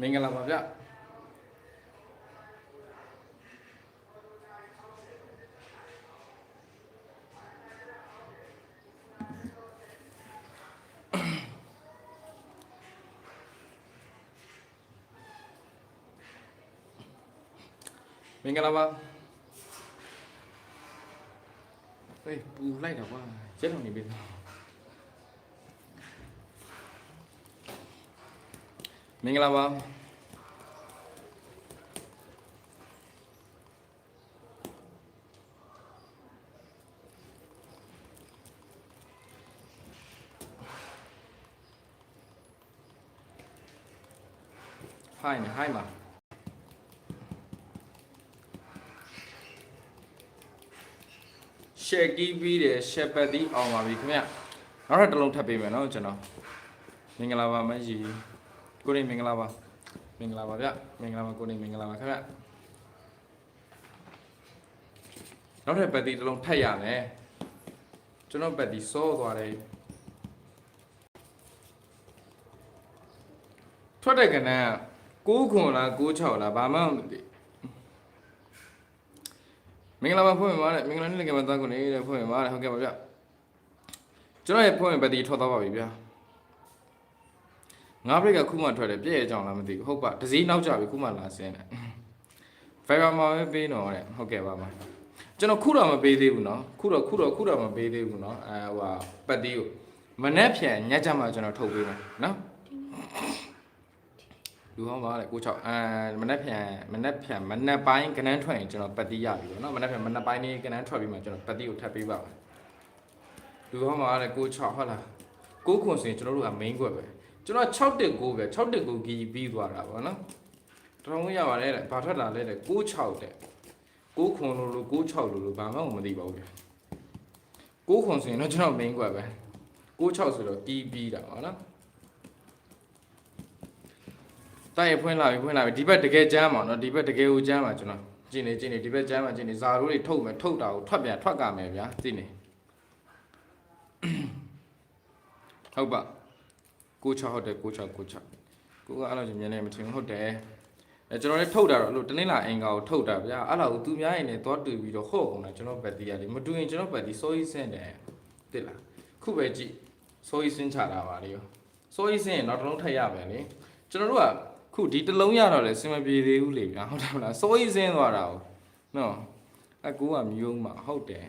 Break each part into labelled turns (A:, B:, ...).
A: မင်္ဂလာပါဗျမင်္ဂလာပါဟေးပူလိုက်တော့ကွာရက်တော်နေပြီ မင်္ဂလာပါဟိုင်းနေဟိုင်းပါရှယ်ကီးပြီးတယ်ရှယ်ပတ်သီးအောင်ပါပြီခင်ဗျနောက်ထပ်တစ်လုံးထပ်ပေးမယ်နော်ကျွန်တော်မင်္ဂလာပါမကြီး ကိုနေမင်္ဂလာပါမင်္ဂလာပါဗျမင်္ဂလာပါကိုနေမင်္ဂလာပါခင်ဗျနောက်ထပ်ပတ်သီးတစ်လုံးထပ်ရမယ်ကျွန်တော်ပတ်သီးစောသွားတယ်ထွက်တဲ့ကဏ္ဍ6ခွန်လား6လားဘာမှမသိမင်္ဂလာပါဖွင့်ပါတဲ့မင်္ဂလာနေ့လည်းကမသားကိုနေတဲ့ဖွင့်ပါတဲ့ဟုတ်ကဲ့ပါဗျကျွန်တော်ရဲ့ဖွင့်ပတ်တီထွက်သွားပါပြီဗျာ ငါးဘရိတ်ကခုမှထွက်တယ်ပြည့်ရဲ့အကြောင်းလားမသိဘူးဟုတ်ပါဒစည်းနောက်ကြပြီခုမှလာစင်းတယ် Fiverr မှာပဲပေးတော့တဲ့ဟုတ်ကဲ့ပါပါကျွန်တော်ခုတော့မပေးသေးဘူးเนาะခုတော့ခုတော့ခုတော့မပေးသေးဘူးเนาะအဲဟိုဟာပတ်တီကိုမနှက်ဖြန်ညက်ကြမှာကျွန်တော်ထုတ်ပေးမယ်เนาะလူဟောင်းပါလေကို6အဲမနှက်ဖြန်မနှက်ဖြန်မနှက်ပိုင်းကနန်းထွက်ရင်ကျွန်တော်ပတ်တီရပြီပေါ့နော်မနှက်ဖြန်မနှက်ပိုင်းလေးကနန်းထွက်ပြီးမှကျွန်တော်ပတ်တီကိုထပ်ပေးပါမယ်လူဟောင်းပါလေကို6ဟုတ်လားကိုခွန်စင်ကျွန်တော်တို့က main ကွက်ပဲ ကျွန်တော်6တက်6ပဲ6တက်6ကြီးပြီးသွားတာပေါ့နော်တော်တော်ရပါတယ်တဲ့ဘာထွက်လာလဲတဲ့6 6တဲ့6ခွန်လို့လို့6 6လို့လို့ဘာမှမသိပါဘူးဗျ6ခွန်စင်တော့ကျွန်တော် main ကွက်ပဲ6 6ဆိုတော့တီးပြီးတာပေါ့နော်တိုက်ရဖွင့်လာပြီဖွင့်လာပြီဒီဘက်တကယ်ကြမ်းပါနော်ဒီဘက်တကယ်ကိုကြမ်းပါကျွန်တော်ကြည့်နေကြည့်နေဒီဘက်ကြမ်းပါကြည့်နေဇာရိုးတွေထုတ်မယ်ထုတ်တာကိုထွက်ပြန်ထွက်ကမယ်ဗျာကြည့်နေဟုတ်ပါ ကို6ဟုတ်တယ်ကို6ကို6ကိုကအဲ့လိုချင်းမြန်နေမထင်ဘူးဟုတ်တယ်အဲကျွန်တော်လည်းထုတ်တာတော့အဲ့လိုတနင်္လာအင်္ဂါကိုထုတ်တာဗျာအဲ့လိုသူများရင်လည်းသွားတွေ့ပြီးတော့ဟော့ကုန်တာကျွန်တော်ဘက်တီးရလေမတူရင်ကျွန်တော်ဘက်တီးစိုးကြီးစင်းတယ်တိလားခုပဲကြည့်စိုးကြီးစင်းချတာပါလေစိုးကြီးစင်းရင်နောက်တစ်လုံးထပ်ရမယ်လေကျွန်တော်တို့ကခုဒီတစ်လုံးရတော့လေစင်မပြေသေးဘူးလေဗျာဟုတ်တယ်မလားစိုးရိမ်စင်းသွားတာ哦နော်အကူကမျိုးမှာဟုတ်တယ်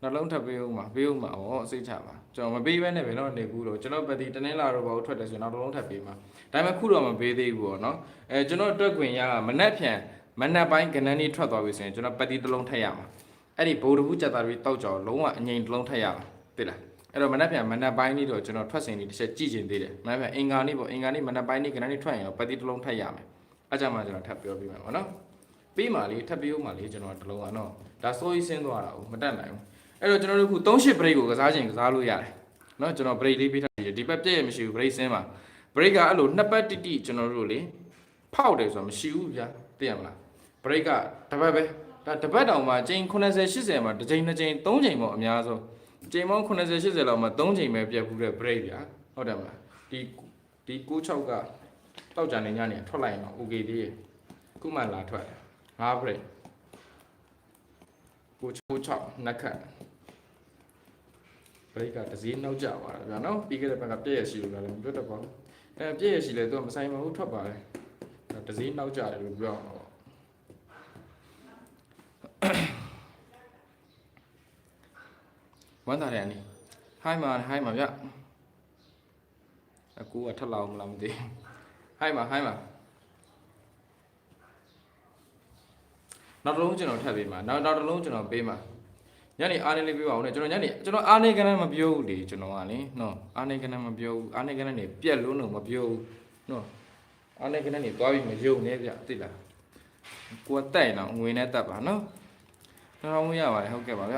A: နှလုံးထပ်ပေးဦးမှာပေးဦးမှာဩအစိတ်ချပါ ကျွန်တော်မပေးဘဲနဲ့ဘယ်တော့နေဘူးတော့ကျွန်တော်ပတ်တီတနင်္လာတော့ဘာလို့ထွက်တယ်ဆိုရင်နောက်တစ်လုံးထပ်ပေးမှာဒါပေမဲ့ခုတော့မပေးသေးဘူးပေါ့နော်အဲကျွန်တော်အတွက်ခွင်ရကမနှက်ဖြန်မနှက်ပိုင်းကနန်းလေးထွက်သွားပြီဆိုရင်ကျွန်တော်ပတ်တီတစ်လုံးထပ်ရမှာအဲ့ဒီဘိုးတဘူးကြက်သားတွေတောက်ကြောလုံးဝအငိမ်တစ်လုံးထပ်ရမှာသိလားအဲ့တော့မနက်ဖြန်မနက်ပိုင်းလေးတော့ကျွန်တော်ထွက်စင်လေးတစ်ချက်ကြည့်ချင်သေးတယ်မနက်ဖြန်အင်္ဂါနေ့ပေါ့အင်္ဂါနေ့မနက်ပိုင်းနေ့ကနန်းလေးထွက်ရင်တော့ပတ်တီတစ်လုံးထပ်ရမယ်အဲ့ကြမှာကျွန်တော်ထပ်ပြောပြမယ်ပေါ့နော်ပြီးမှလေထပ်ပြီးဦးမှလေကျွန်တော်တစ်လုံးကတော့ဒါစိုးကြီးဆင်းသွားတာကိုမတက်နိုင်ဘူး အဲ့တော့ကျွန်တော်တို့ခု38 break ကိုကစားခြင်းကစားလို့ရတယ်နော်ကျွန်တော် break လေးပေးထားတယ်ဒီဘက်ပြည့်ရမရှိဘူး break ဆင်းပါ break ကအဲ့လိုနှစ်ပတ်တိတိကျွန်တော်တို့လေဖောက်တယ်ဆိုတာမရှိဘူးဗျာသိရမလား break ကတစ်ပတ်ပဲဒါတစ်ပတ်တောင်မှချိန်80 80မှာတစ်ချိန်နှစ်ချိန်သုံးချိန်ပေါ့အများဆုံးချိန်ပေါင်း80 80လောက်မှ3ချိန်ပဲပြတ်ဘူးတဲ့ break ဗျာဟုတ်တယ်မလားဒီဒီ96ကတောက်ကြနေညနေထွက်လိုက်ရင်တော့ okay သေးရဲ့ခုမှလာထွက်တယ်5 break 96နှစ်ခတ် break ကတစ်စည်းနောက်ကျသွားတာဗျာနော်ပြီးခဲ့တဲ့ဘက်ကပြည့်ရရှိလို့လည်းမပြောတတ်ပါဘူးအဲပြည့်ရရှိလဲသူကမဆိုင်ပါဘူးထွက်ပါတယ်တစ်စည်းနောက်ကျတယ်လို့ပြောအောင်တော့ဝမ်းသာတယ်အနီဟိုင်းမှာဟိုင်းမှာဗျအကူကထက်လောက်မလားမသိဘူးဟိုင်းမှာဟိုင်းမှာနောက်တစ်လုံးကျွန်တော်ထပ်ပေးမှာနောက်နောက်တစ်လုံးကျွန်တော်ပေးမှာ ညနေအားနေလေးပေးပါဦးနဲ့ကျွန်တော်ညနေကျွန်တော်အားနေကနန်းမပြောဘူးလေကျွန်တော်ကလေနော်အားနေကနန်းမပြောဘူးအားနေကနန်းနေပြက်လုံးတော့မပြောဘူးနော်အားနေကနန်းနေသွားပြီးမယုံနဲ့ဗျသိလားကိုယ်တက်ရင်တော့ငွေနဲ့တက်ပါနော်တော်တော်ရပါတယ်ဟုတ်ကဲ့ပါဗျ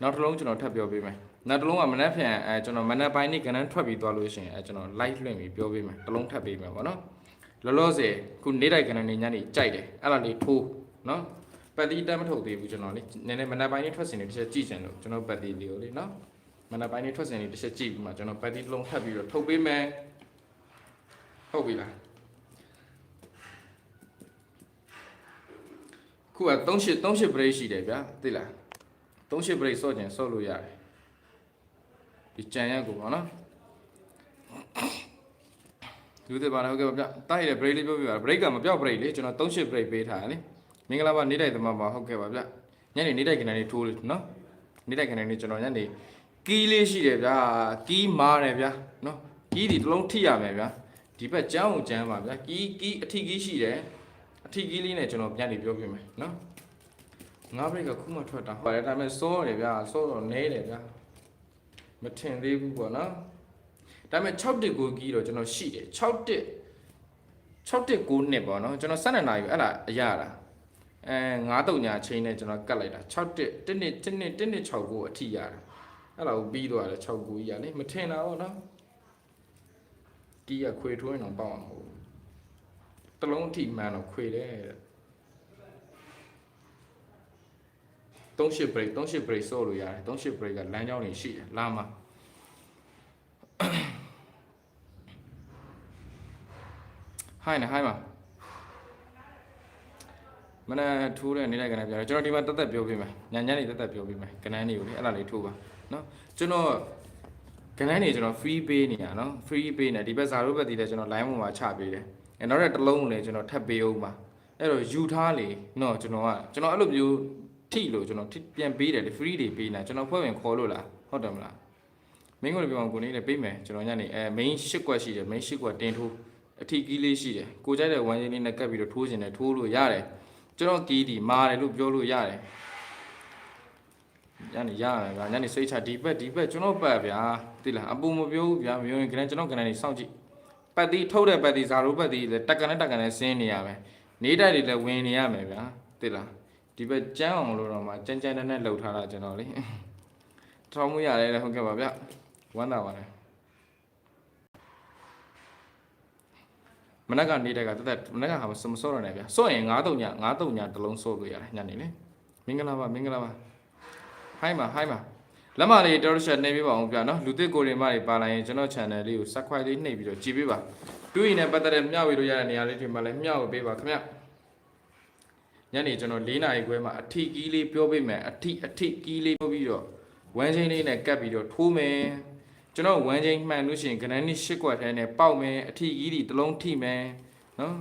A: နောက်တစ်လုံးကျွန်တော်ထပ်ပြောပေးမယ်နောက်တစ်လုံးကမနက်ဖြန်အဲကျွန်တော်မနက်ပိုင်းနေ့ကနန်းထွက်ပြီးသွားလို့ရှိရင်အဲကျွန်တော် live လွှင့်ပြီးပြောပေးမယ်တစ်လုံးထပ်ပေးမယ်ပေါ့နော်လောလောဆယ်ခုနေ့တိုက်ကနန်းနေညနေကြိုက်တယ်အဲ့ဒါလေးထိုးနော် ပတ်တိတက်မထုတ်သေးဘူးကျွန်တော်လေနည်းနည်းမနက်ပိုင်းလေးထွက်စင်လေးတစ်ချက်ကြည့်ချင်လို့ကျွန်တော်ပတ်တိလေးကိုလေနော်မနက်ပိုင်းလေးထွက်စင်လေးတစ်ချက်ကြည့်ပြီးမှကျွန်တော်ပတ်တိလုံးထပ်ပြီးတော့ထုတ်ပေးမယ်ဟုတ်ပြီလားခုက38 38 break ရှိတယ်ဗျာသိလား38 break ဆော့ကျင်ဆော့လို့ရတယ်ဒီကြံရက်ကိုပေါ့နော်သူတွေပါတော့ဟုတ်ကဲ့ဗျတိုက်ရတဲ့ break လေးပြောပြပါ break ကမပြောက် break လေကျွန်တော်38 break ပေးထားတယ်လေ မင်္ဂလာပါနေ့တိုက်သမားပါဟုတ်ကဲ့ပါဗျညနေနေ့တိုက်ကနေထိုးလို့နော်နေ့တိုက်ကနေနေကျွန်တော်ညနေကီးလေးရှိတယ်ဗျာကီးမားတယ်ဗျာနော်ကီးဒီတစ်လုံးထိရမယ်ဗျာဒီဘက်ကျန်းအောင်ကျန်းပါဗျာကီးကီးအထီကီးရှိတယ်အထီကီးလေးနဲ့ကျွန်တော်ပြန်ပြီးပြောပြမယ်နော်ငါးဘရိတ်ကခုမှထွက်တာဟုတ်တယ်ဒါပေမဲ့စိုးရတယ်ဗျာစိုးတော့နဲတယ်ဗျာမထင်သေးဘူးပေါ့နော်ဒါပေမဲ့6တစ်ကိုကီးတော့ကျွန်တော်ရှိတယ်6တစ်6တစ်9နှစ်ပေါ့နော်ကျွန်တော်12နာရီအဲ့ဒါအရတာ အဲ9တုံညာချင်းနဲ့ကျွန်တော်ကတ်လိုက်တာ6တစ်1နှစ်1နှစ်1နှစ်6ကိုအထိရတာအဲ့ဒါကိုပြီးသွားတယ်6ကိုကြီးရလေမထင်တာပေါ့နော်ကီးကခွေထိုးရင်တော့ပေါအောင်မဟုတ်ဘူးတစ်လုံးအထိမှန်တော့ခွေတယ်တဲ့38 break 38 break ဆော့လို့ရတယ်38 break ကလမ်းကြောင်းတွေရှိတယ်လာမှာဟိုင်းနေဟိုင်းမှာ မနေ့ထိုးတဲ့နေ့တိုင်းကနေပြောတယ်ကျွန်တော်ဒီမှာတက်တက်ပြောပြမယ်ညညနေတက်တက်ပြောပြမယ်ကနန်းနေကိုလေအဲ့ဒါလေးထိုးပါနော်ကျွန်တော်ကနန်းနေကျွန်တော် free pay နေရနော် free pay နေဒီဘက်ဇာတို့ဘက်ဒီလည်းကျွန်တော် line ပေါ်မှာချပေးတယ်အဲနောက်တဲ့တစ်လုံးကိုလည်းကျွန်တော်ထပ်ပေးအောင်ပါအဲ့တော့ယူထားလေနော်ကျွန်တော်ကကျွန်တော်အဲ့လိုမျိုးထိလို့ကျွန်တော်ထိပြန်ပေးတယ်လေ free တွေပေးနေတာကျွန်တော်ဖွဲ့ဝင်ခေါ်လို့လားဟုတ်တယ်မလားမင်းကိုလည်းပြောအောင်ကိုနေလည်းပေးမယ်ကျွန်တော်ညနေအဲ main ၈ကွက်ရှိတယ် main ၈ကွက်တင်ထိုးအထီကီးလေးရှိတယ်ကိုကြိုက်တဲ့ဝမ်းချင်းလေးနဲ့ကပ်ပြီးတော့ထိုးခြင်းနဲ့ထိုးလို့ရတယ် ကျွန်တော်ကီးဒီမာတယ်လို့ပြောလို့ရတယ်ညနေရတယ်ဗျာညနေစိတ်ချဒီဘက်ဒီဘက်ကျွန်တော်ပတ်ဗျာသိလားအပူမပြောဘူးဗျာမပြောရင်ကျွန်တော်ကျွန်တော်ကနေစောင့်ကြည့်ပတ်တီးထုတ်တဲ့ပတ်တီးဇာရိုးပတ်တီးလည်းတက်ကန်နဲ့တက်ကန်နဲ့ဆင်းနေရမယ်နေတိုက်တွေလည်းဝင်နေရမယ်ဗျာသိလားဒီဘက်ကျန်းအောင်လို့တော့မှကြမ်းကြမ်းနဲ့နဲ့လှုပ်ထားတာကျွန်တော်လေထောင်းမှုရတယ်လေဟုတ်ကဲ့ပါဗျဝမ်းသာပါတယ် မနက်ကနေတိုက်ကတက်တက်မနက်ကဟာမစောရနဲ့ဗျစောရင်9တုံည9တုံညတစ်လုံးစောလို့ရတယ်ညနေလေမင်္ဂလာပါမင်္ဂလာပါဟိုင်းပါဟိုင်းပါလက်မလေးတော်တော်ရှက်နေပြပါအောင်ဗျာနော်လူသစ်ကိုရင်မတွေပါလာရင်ကျွန်တော် channel လေးကို subscribe လေးနှိပ်ပြီးတော့ကြည့်ပေးပါတူရင်နဲ့ပတ်သက်တဲ့မျှဝေလို့ရတဲ့နေရာလေးတွေမှာလည်းမျှဝေပေးပါခင်ဗျညနေကျွန်တော်၄နာရီခွဲမှာအထီကီးလေးပြောပေးမယ်အထီအထီကီးလေးပြောပြီးတော့ဝမ်းချင်းလေးနဲ့ကပ်ပြီးတော့ထိုးမယ် ကျွန်တော်ဝမ်းချင်းမှန်လို့ရှိရင်ကနန်းនេះ၈ကွက်ထဲနဲ့ပေါက်မယ်အထီကီးဒီတစ်လုံးထိမယ်နော်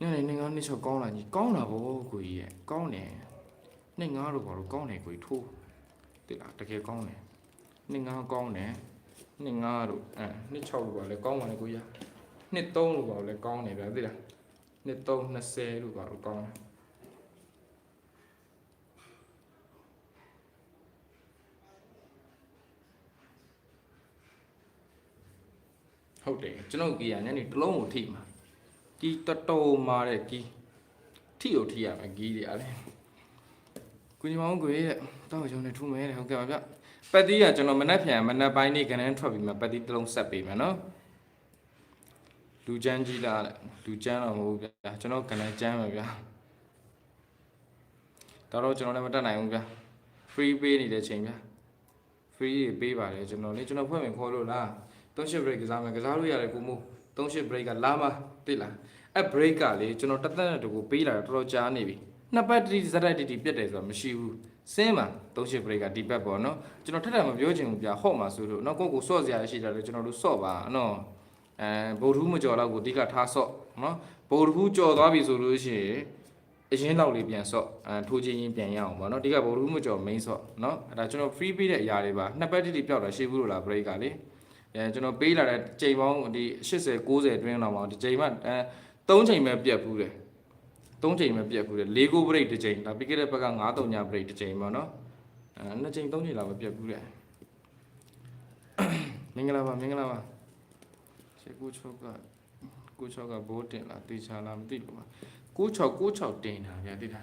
A: ညနေနေငါနှစ်ချောကောင်းလာကြီးကောင်းလာဗောကိုကြီးရဲ့ကောင်းတယ်နှစ်ငါတော့ဘာလို့ကောင်းတယ်ကိုကြီးထိုးတိလားတကယ်ကောင်းတယ်နှစ်ငါကောင်းတယ်နှစ်ငါတို့အဲနှစ်6လို့ပါလေကောင်းပါလေကိုကြီးနှစ်3လို့ပါလေကောင်းတယ်ဗျာတိလားနှစ်3 20လို့ပါလို့ကောင်းတယ် ဟုတ်တယ်ကျွန်တော်ကြီးကညနေတစ်လုံးကိုထိမှာကြီးတတော်မာတဲ့ကြီးထိကိုထိရမယ်ကြီးတွေအားလေကိုညီမောင်ကိုရဲ့တောက်ရုံနဲ့ထူမယ်တဲ့ဟုတ်ကဲ့ပါဗျပတ်တီးကကျွန်တော်မနှက်ပြန်မနှက်ပိုင်းနေကနေထွက်ပြီးမှပတ်တီးတစ်လုံးဆက်ပေးမယ်နော်လူချမ်းကြီးလားလူချမ်းတော့မဟုတ်ဗျာကျွန်တော်ကနေချမ်းမယ်ဗျာတော်တော့ကျွန်တော်လည်းမတက်နိုင်ဘူးဗျာ free ပေးနေတဲ့ချိန်ဗျာ free ပေးပါတယ်ကျွန်တော်လေကျွန်တော်ဖွဲ့ဝင်ခေါ်လို့လား 38 break ကစားမယ်ကစားလို့ရတယ်ကိုမို့38 break ကလာမသိလားအဲ့ break ကလေကျွန်တော်တက်တက်နဲ့တကူပေးလာတော့တော်တော်ကြာနေပြီနှစ်ပတ်တိဇက်တိုက်တီပြတ်တယ်ဆိုတာမရှိဘူးစင်းမှာ38 break ကဒီဘက်ပေါ့နော်ကျွန်တော်ထက်ထက်မပြောချင်ဘူးဗျာဟော့မှာဆိုလို့နော်ကိုကိုစော့စရာရှိတယ်လေကျွန်တော်တို့စော့ပါနော်အဲဗုဒ္ဓဟူးမကြော်တော့ကိုအဓိကထားစော့နော်ဗုဒ္ဓဟူးကြော်သွားပြီဆိုလို့ရှိရင်အရင်လောက်လေးပြန်စော့အဲထိုးချင်းချင်းပြန်ရအောင်ပေါ့နော်ဒီကဗုဒ္ဓဟူးမကြော် main စော့နော်အဲ့ဒါကျွန်တော် free ပေးတဲ့အရာတွေပါနှစ်ပတ်တိတိပျောက်တာရှိဘူးလို့လား break ကလေ အဲကျွန်တော်ပေးလာတဲ့ချိန်ပေါင်းဒီ80 90အတွင်းလောက်မှာဒီချိန်မှအဲ3ချိန်ပဲပြတ်ဘူးတယ်3ချိန်ပဲပြတ်ဘူးတယ်၄ကို break တစ်ချိန်ဒါပြီးခဲ့တဲ့ဘက်က9တုံညာ break တစ်ချိန်ပေါ့နော်အဲနှစ်ချိန်3ချိန်လောက်ပဲပြတ်ဘူးတယ်မင်္ဂလာပါမင်္ဂလာပါရှေ့ကိုချောကကိုချောကဘိုးတင်လာတေချာလာမသိဘူးပါ96 96တင်တာဗျာတိတာ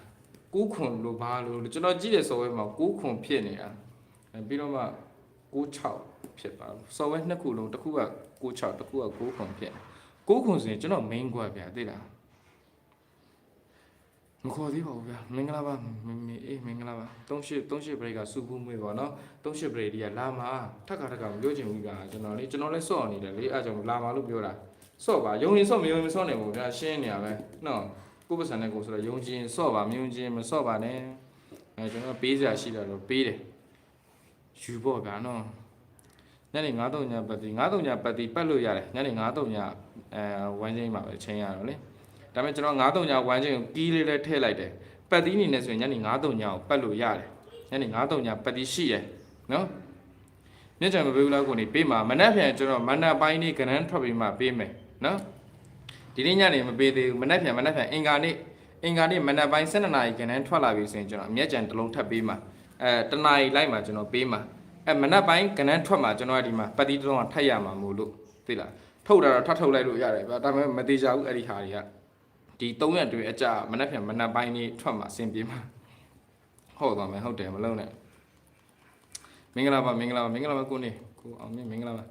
A: 6ခွန်လို့ဘာလို့ကျွန်တော်ကြည့်တဲ့စော်ဝဲမှာ6ခွန်ဖြစ်နေတာအဲပြီးတော့မှ96 ဖြစ်ပါဘူးစော်ဝဲနှစ်ခုလုံးတစ်ခုက96တစ်ခုက6ခွန်ဖြစ်တယ်6ခွန်ဆိုရင်ကျွန်တော် main ကွက်ဗျာသိလားမခေါ်သေးပါဘူးဗျာမင်္ဂလာပါမင်းအေးမင်္ဂလာပါ38 38 break ကစူပူးမွေးပါနော်38 break ဒီကလာမှာထက်ခါထက်ခါမပြောချင်ဘူးကကျွန်တော်လေကျွန်တော်လည်းစော့နေတယ်လေအဲကြောင့်လာမှာလို့ပြောတာစော့ပါယုံရင်စော့မယုံရင်စော့နေဘူးဗျာရှင်းနေရပဲနော်ကိုယ့်ပတ်စံနဲ့ကိုယ်ဆိုတော့ယုံကြည်ရင်စော့ပါမယုံကြည်ရင်မစော့ပါနဲ့အဲကျွန်တော်ပေးစရာရှိတာတော့ပေးတယ်ယူပေါ့ဗျာနော် ညနေ9:00ညပတ်တီ9:00ညပတ်တီပတ်လို့ရတယ်ညနေ9:00ညအဲဝမ်းချင်းမှာပဲချိန်ရတော့လေဒါပေမဲ့ကျွန်တော်9:00ညဝမ်းချင်းကိုကီးလေးလည်းထည့်လိုက်တယ်ပတ်တီနေနေဆိုရင်ညနေ9:00ညကိုပတ်လို့ရတယ်ညနေ9:00ညပတ်တီရှိရယ်နော်မြင့်ချံမပေးဘူးလားကိုနေပေးမှာမနက်ဖြန်ကျွန်တော်မန္တပိုင်းနေ့ကနန်းထွက်ပြီးမှပေးမယ်နော်ဒီနေ့ညနေမပေးသေးဘူးမနက်ဖြန်မနက်ဖြန်အင်္ဂါနေ့အင်္ဂါနေ့မနက်ပိုင်း7:00နာရီကနန်းထွက်လာပြီဆိုရင်ကျွန်တော်အမျက်ကြံတစ်လုံးထပ်ပေးမှာအဲတနာရီလိုက်မှာကျွန်တော်ပေးမှာ အဲမနက်ပိုင်းကနန်းထွက်မှာကျွန်တော်ကဒီမှာပတ်တီတစ်လုံးကထပ်ရမှာမို့လို့သိလားထုတ်တာတော့ထပ်ထုတ်လိုက်လို့ရတယ်ဗျာဒါပေမဲ့မသေးကြဘူးအဲ့ဒီဟာတွေကဒီ3ရက်တွင်အကြမနက်ဖြန်မနက်ပိုင်းနေ့ထွက်မှာအဆင်ပြေမှာဟုတ်သွားမယ်ဟုတ်တယ်မလုံးနဲ့မင်္ဂလာပါမင်္ဂလာပါမင်္ဂလာပါကိုနေကိုအောင်မြင့်မင်္ဂလာပါ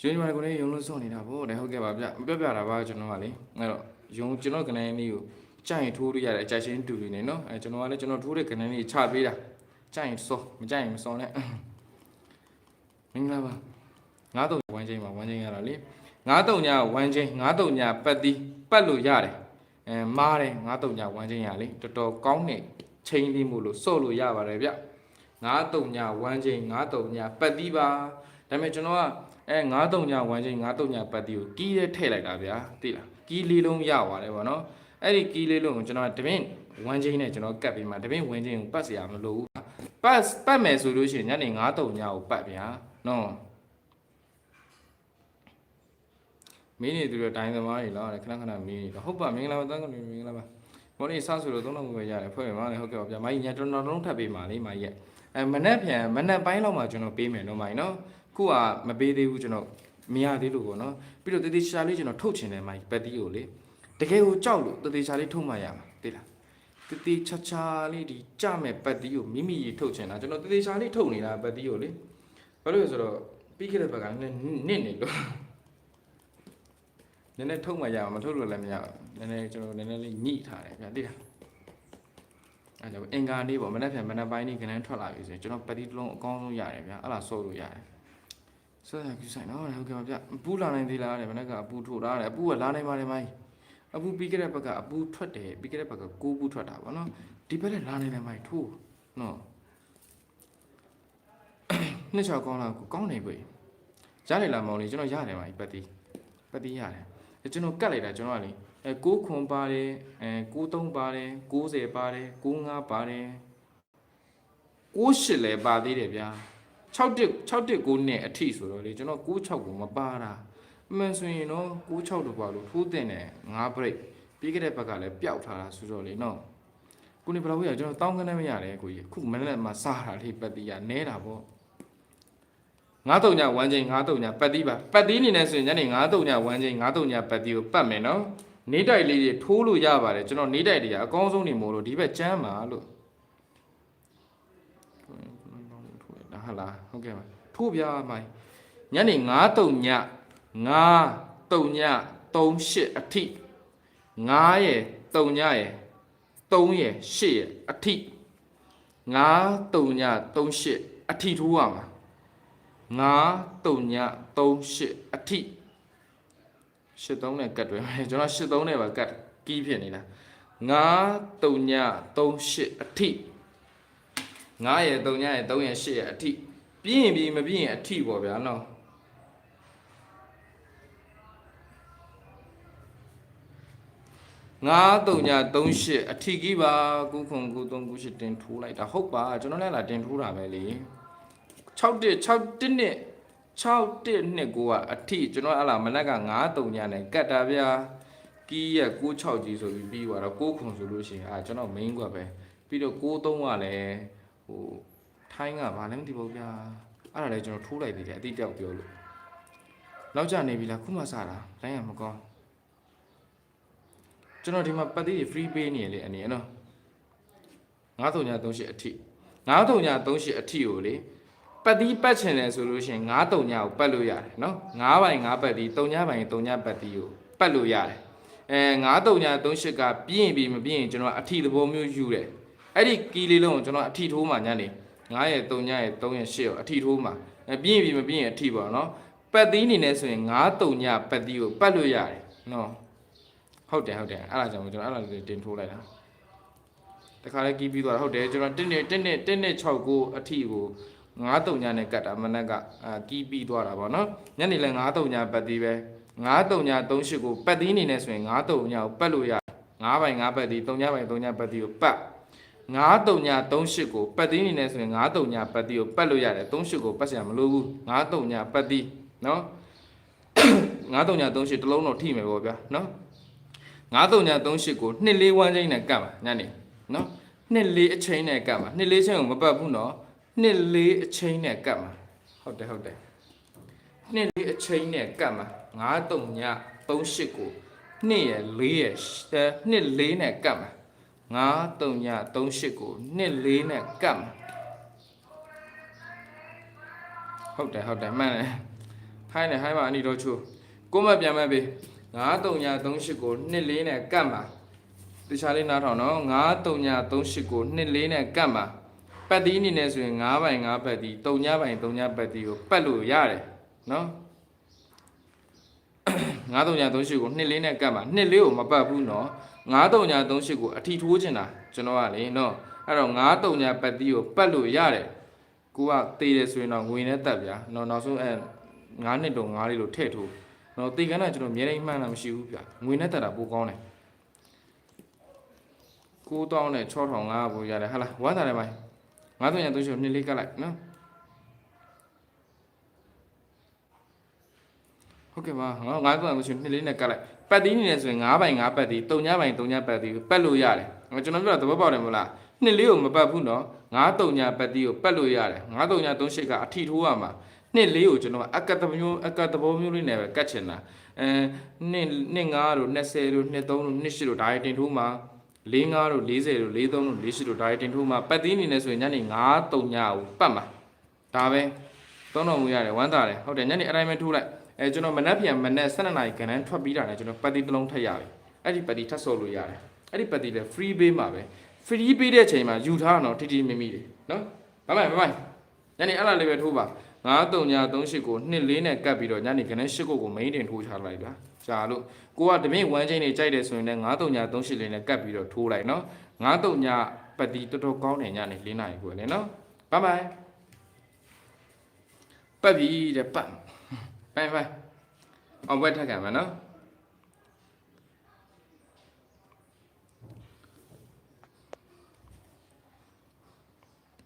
A: ရွှေညီမကိုနေရုံလို့စောနေတာဗောတဲ့ဟုတ်ကဲ့ပါဗျပြောပြတာပါကျွန်တော်ကလေအဲ့တော့ယုံကျွန်တော်ကနေလေးကိုကြိုင်ထိုးလို့ရတယ်အကြိုက်ချင်းတူတူနေနော်အဲကျွန်တော်ကလည်းကျွန်တော်ထိုးတဲ့ကနေလေးချပေးတာကြိုင်စောမကြိုင်မစောနဲ့ မင်္ဂလာပါငါးတုံဝမ်းချင်းပါဝမ်းချင်းရတာလေငါးတုံညာဝမ်းချင်းငါးတုံညာပတ်သည်ပတ်လို့ရတယ်အဲမားတယ်ငါးတုံညာဝမ်းချင်းရလေတော်တော်ကောင်းတဲ့ချိန်လေးမို့လို့စော့လို့ရပါတယ်ဗျငါးတုံညာဝမ်းချင်းငါးတုံညာပတ်သည်ပါဒါပေမဲ့ကျွန်တော်ကအဲငါးတုံညာဝမ်းချင်းငါးတုံညာပတ်သည်ကိုကီးရဲထည့်လိုက်တာဗျာသိလားကီးလေးလုံးရပါတယ်ဗောနော်အဲ့ဒီကီးလေးလုံးကိုကျွန်တော်တပင်းဝမ်းချင်းနဲ့ကျွန်တော်ကတ်ပြီးမှတပင်းဝမ်းချင်းကိုပတ်เสียမလို့ဘူးပတ်ပတ်မယ်ဆိုလို့ရှိရင်ညနေ9တုံညာကိုပတ်ဗျာ နော်မင်းနေသူတို့တိုင်းသမားတွေလားခဏခဏမင်းနေတော့ဟုတ်ပါမင်္ဂလာပါတန်းကနေမင်္ဂလာပါမော်နေစဆိုလို့သုံးလုံးပဲရတယ်ဖွဲ့မယ်မဟုတ်ကဲ့ပါဗျာမိုင်းညတော်တော်လုံးထပ်ပေးပါလေမိုင်းရဲ့အဲမနက်ဖြန်မနက်ပိုင်းလောက်မှကျွန်တော်ပေးမယ်နော်မိုင်းနော်ခုကမပေးသေးဘူးကျွန်တော်မရသေးလို့ပေါ့နော်ပြီးတော့တတိရှာလေးကျွန်တော်ထုတ်ချင်တယ်မိုင်းပတ်တီးကိုလေတကယ်ကိုကြောက်လို့တတိရှာလေးထုတ်မှရမှာသိလားတတိချာချာလေးဒီကြမဲ့ပတ်တီးကိုမိမိကြီးထုတ်ချင်တာကျွန်တော်တတိရှာလေးထုတ်နေတာပတ်တီးကိုလေ ဘာလို့လဲဆိုတော့ပြီးခဲ့တဲ့ဘက်ကနစ်နေလို့နည်းနည်းထုတ်မှရအောင်မထုတ်လို့လည်းမရဘူးနည်းနည်းကျွန်တော်နည်းနည်းလေးညှိထားတယ်ဗျာသိလားအဲဒါအင်္ဂါနေ့ပေါ့မနေ့ပြန်မနေ့ပိုင်းနေ့ကနန်းထွက်လာပြီဆိုရင်ကျွန်တော်ပတိတစ်လုံးအကောင်းဆုံးရတယ်ဗျာအဲ့ဒါဆော့လို့ရတယ်ဆော့ရကူဆိုင်နော်ဟုတ်ကဲ့ပါဗျာအပူလာနိုင်သေးလားတဲ့မနေ့ကအပူထိုးထားတယ်အပူကလာနိုင်ပါတယ်မိုင်းအပူပြီးခဲ့တဲ့ဘက်ကအပူထွက်တယ်ပြီးခဲ့တဲ့ဘက်ကကိုးပူထွက်တာပေါ့နော်ဒီဘက်လည်းလာနိုင်တယ်မိုင်းထိုးနော် နှစ်ချောက်ကောင်းလားကိုကောင်းနေပြီရတယ်လားမောင်လေးကျွန်တော်ရတယ်မိုင်းပတိပတိရတယ်အဲကျွန်တော်ကတ်လိုက်တာကျွန်တော်ကလေအဲ6ခွန်ပါတယ်အဲ93ပါတယ်90ပါတယ်95ပါတယ်98လည်းပါသေးတယ်ဗျာ61 619နဲ့အထိဆိုတော့လေကျွန်တော်96ကိုမပါတာအမှန်ဆိုရင်တော့96တော့ပါလို့ထိုးတင်တယ်5 break ပြီးခဲ့တဲ့ဘက်ကလည်းပျောက်ထားတာဆိုတော့လေနော်ကိုနေဘယ်လိုလဲကျွန်တော်တောင်းကနေမရတယ်ကိုကြီးခုမနေ့ကမှစားတာလေးပတ်တီးရနဲတာပေါ့ ငါးတုံညဝမ်းချင်းငါးတုံညပတ်တီးပါပတ်တီးနေနေဆိုရင်ညနေငါးတုံညဝမ်းချင်းငါးတုံညပတ်တီးကိုပတ်မယ်နော်နေတိုက်လေးတွေထိုးလို့ရပါတယ်ကျွန်တော်နေတိုက်တွေကအကောင်းဆုံးနေမို့လို့ဒီဘက်ကျမ်းပါလို့ဒါဟာလားဟုတ်ကဲ့ပါထိုးပြမိုင်းညနေ9တုံည9တုံည38အထိ9ရဲ့တုံညရဲ့3ရဲ့8ရဲ့အထိ9တုံည38အထိထိုးရမှာ 9 3ည38အထိ83နဲ့ကတ်တွဲမယ်ကျွန်တော်83နဲ့ပါကတ်ကီးဖြစ်နေတာ9 3ည38အထိ9ရဲ့3ညရဲ့3ရဲ့8ရဲ့အထိပြင်းရင်ပြီးမပြင်းရင်အထိပေါ့ဗျာနော်ငါတုံညာ38အထီကြီးပါကုခုံကု3ကု8တင်ထိုးလိုက်တာဟုတ်ပါကျွန်တော်လည်းလာတင်ထိုးတာပဲလေ 6တစ်6တစ်နှစ်6တစ်နှစ်ကိုကအထီကျွန်တော်အဲ့လာမနက်က9တုံညာနဲ့ကတ်တာဗျာကီးရက်96ကြီးဆိုပြီးပြီးသွားတော့6ခုံဆိုလို့ရှိရင်အာကျွန်တော် main ကပဲပြီးတော့93ကလည်းဟိုထိုင်းကဘာလဲမသိဘူးဗျာအဲ့ဒါလည်းကျွန်တော်ထိုးလိုက်သေးတယ်အတိတောက်ပြောလို့နောက်ကျနေပြီလားခုမှစတာလိုင်းရမကောင်းကျွန်တော်ဒီမှာပတ်သေးတွေ free pay နေရလေအနေနော်9338အထိ9338အထိကိုလေ ပတ်သီးပတ်ချင်တယ်ဆိုလို့ရှိရင်93ညကိုပတ်လို့ရတယ်နော်9ပိုင်း9ပတ်သီး3ညပိုင်း3ညပတ်သီးကိုပတ်လို့ရတယ်အဲ9338ကပြင်းရင်ပြီးမပြင်းရင်ကျွန်တော်အထိသဘောမျိုးယူတယ်အဲ့ဒီကီလေးလုံးကိုကျွန်တော်အထိထိုးမှညနေ9ရဲ့3ညရဲ့3ရဲ့8ကိုအထိထိုးမှအဲပြင်းရင်ပြီးမပြင်းရင်အထိပေါ့နော်ပတ်သီးအနေနဲ့ဆိုရင်93ညပတ်သီးကိုပတ်လို့ရတယ်နော်ဟုတ်တယ်ဟုတ်တယ်အဲ့ဒါကြောင့်ကျွန်တော်အဲ့ဒါလေးတင်ထိုးလိုက်တာတခါလေးကီးပြီးသွားတာဟုတ်တယ်ကျွန်တော်1နှစ်1နှစ်1နှစ်69အထိကို 9တုံညာနဲ့ကတ်တာမနက်ကအာကီးပြီးသွားတာဗောနော်ညနေလဲ9တုံညာပတ်သေးပဲ9တုံညာ38ကိုပတ်သေးနေနေဆိုရင်9တုံညာကိုပတ်လို့ရ9ပိုင်9ပတ်သေး3ညာပိုင်3ညာပတ်သေးကိုပတ်9တုံညာ38ကိုပတ်သေးနေနေဆိုရင်9တုံညာပတ်သေးကိုပတ်လို့ရတယ်38ကိုပတ်စရာမလိုဘူး9တုံညာပတ်သေးနော်9တုံညာ38တစ်လုံးတော့ထိမယ်ဗောဗျာနော်9338ကိုနှစ်လေးဝမ်းချင်းနဲ့ကတ်ပါညနေနော်နှစ်လေးအချိန်နဲ့ကတ်ပါနှစ်လေးချင်းကိုမပတ်ဘူးနော် နှစ်လေးအချိန်နဲ့ကတ်ပါဟုတ်တယ်ဟုတ်တယ်နှစ်လေးအချိန်နဲ့ကတ်ပါ9338ကိုနှစ်ရယ်လေးရယ်အဲနှစ်လေးနဲ့ကတ်ပါ9338ကိုနှစ်လေးနဲ့ကတ်ပါဟုတ်တယ်ဟုတ်တယ်မှန်တယ်ဟိုင်းနေဟိုင်းပါအနီတော့ချိုးကိုမပြန်မဲ့ပြီ9338ကိုနှစ်လေးနဲ့ကတ်မှာတခြားလေးနားထောင်နော်9338ကိုနှစ်လေးနဲ့ကတ်မှာ ပတ်သီးအနေနဲ့ဆိုရင်9ပိုင်9ပတ်သီး3ညပိုင်3ညပတ်သီးကိုပတ်လို့ရတယ်နော်9338ကိုနှစ်လေးနဲ့ကတ်မှာနှစ်လေးကိုမပတ်ဘူးနော်9338ကိုအထီထိုးချင်တာကျွန်တော်ကလေနော်အဲ့တော့93ပတ်သီးကိုပတ်လို့ရတယ်ကိုကတေးတယ်ဆိုရင်တော့ငွေနဲ့တက်ဗျာနော်နောက်ဆုံးအဲ9နှစ်တော့9လေးလို့ထည့်ထိုးတော့တေကန်းကကျွန်တော်အများကြီးမှန်းတာမရှိဘူးဗျငွေနဲ့တက်တာပိုကောင်းတယ်9000နဲ့6500ပိုရတယ်ဟာလားဝမ်းသာတယ်မိုင်း 9000ရ3ရှုပ်နှစ်လေးကတ်လိုက်နော်ဟုတ်ကဲ့ပါငါ9000လို့ရှိရင်နှစ်လေးနဲ့ကတ်လိုက်ပတ်သီးနေတယ်ဆိုရင်9ပိုင်9ပတ်သီး3ညပိုင်3ညပတ်သီးပတ်လို့ရတယ်ကျွန်တော်ပြောတာသဘောပေါက်တယ်မဟုတ်လားနှစ်လေးကိုမပတ်ဘူးနော်9 3ညပတ်သီးကိုပတ်လို့ရတယ်9 3ည3ရှစ်ကအထီထိုးရမှာနှစ်လေးကိုကျွန်တော်အကတ်တမျိုးအကတ်တဘောမျိုးလေးနဲ့ပဲကတ်ချင်တာအဲနှစ်နှစ်9တို့20တို့နှစ်3တို့နှစ်8တို့ဒါရီတင်ထိုးမှာ ၄9တို့40တို့43တို့48တို့ဒါရီတင်ထိုးမှာပတ်သီးနေနေဆိုရင်ညနေ9 3ညကိုပတ်မှာဒါပဲသုံးတော်မူရတယ်ဝမ်းသာတယ်ဟုတ်တယ်ညနေအတိုင်းပဲထိုးလိုက်အဲကျွန်တော်မနက်ပြန်မနက်12နာရီခန့်တန်းထွက်ပြီးတာနဲ့ကျွန်တော်ပတ်သီးတစ်လုံးထပ်ရပြီအဲ့ဒီပတ်သီးထပ်ဆော့လို့ရတယ်အဲ့ဒီပတ်သီးလည်း free ပေးမှာပဲ free ပေးတဲ့အချိန်မှာယူထားတော့ထိထိမိမိတယ်နော်ဘိုင်ဘိုင်ဘိုင်ညနေအဲ့လားလေးပဲထိုးပါ 9 3ည38ကို2 4နဲ့ကတ်ပြီးတော့ညနေခနဲ့8ကိုကို main တင်ထိုးချလိုက်ဗျာကြာလို့ကိုကတမင်1ချင်းနေကြိုက်တယ်ဆိုရင်လည်း9 3ည38လေးနဲ့ကတ်ပြီးတော့ထိုးလိုက်နော်9 3ညပတ်တီတော်တော်ကောင်းတယ်ညနေ4နာရီကိုလည်းနော်ဘိုင်ဘိုင်ပတ်ပြီတဲ့ပတ်ဘိုင်ဘိုင်အောင်ဘက်ထက်ခံမယ်နော်